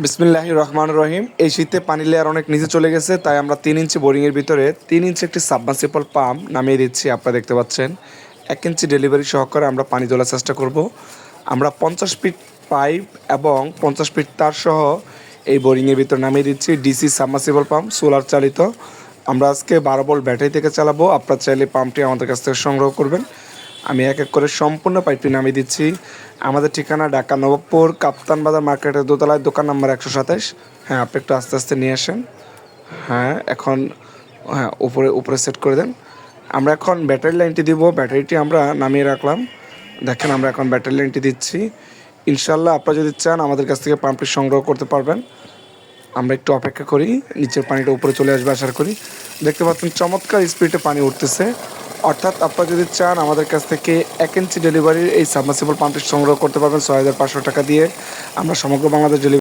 বিসমিল্লাহ রহমান রহিম। এই শীতে পানি লেয়ার অনেক নিচে চলে গেছে, তাই আমরা তিন ইঞ্চি বোরিংয়ের ভিতরে তিন ইঞ্চি একটি সাবমার্সিবল পাম্প নামিয়ে দিচ্ছি, আপনারা দেখতে পাচ্ছেন। এক ইঞ্চি ডেলিভারি সহকারে আমরা পানি তোলার চেষ্টা করব। আমরা পঞ্চাশ ফিট পাইপ এবং পঞ্চাশ ফিট তার সহ এই বোরিংয়ের ভিতরে নামিয়ে দিচ্ছি, ডিসি সাবমার্সিবল পাম্প, সোলার চালিত। আমরা আজকে বারো বল ব্যাটারি থেকে চালাবো, আপনারা চাইলে পাম্পটি আমাদের কাছ থেকে সংগ্রহ করবেন। আমি এক এক করে সম্পূর্ণ পাইপটি নামিয়ে দিচ্ছি। আমাদের ঠিকানা ঢাকা নবাবপুর, কাপ্তান বাজার মার্কেটের দোতলায়, দোকান নাম্বার একশো সাতাশ। হ্যাঁ আপনি একটু আস্তে আস্তে নিয়ে আসেন। হ্যাঁ এখন হ্যাঁ উপরে উপরে সেট করে দেন। আমরা এখন ব্যাটারি লাইনটি দিব। ব্যাটারিটি আমরা নামিয়ে রাখলাম। দেখেন, আমরা এখন ব্যাটারি লাইনটি দিচ্ছি। ইনশাল্লাহ আপনারা যদি চান, আমাদের কাছ থেকে পাম্পটি সংগ্রহ করতে পারবেন। আমরা একটু অপেক্ষা করি। নিচের পানিটা উপরে চলে আসবে, আশা করি। দেখতে পাচ্ছেন, চমৎকার স্পিডে পানি উঠতেছে। অর্থাৎ আপনারা যদি চান আমাদের কাছ থেকে এক ইঞ্চি ডেলিভারির এই সাবমার্সিবল পাম্পটি সংগ্রহ করতে পারবেন, ছয় হাজার পাঁচশো টাকা দিয়ে। আমরা সমগ্র বাংলাদেশ ডেলিভারি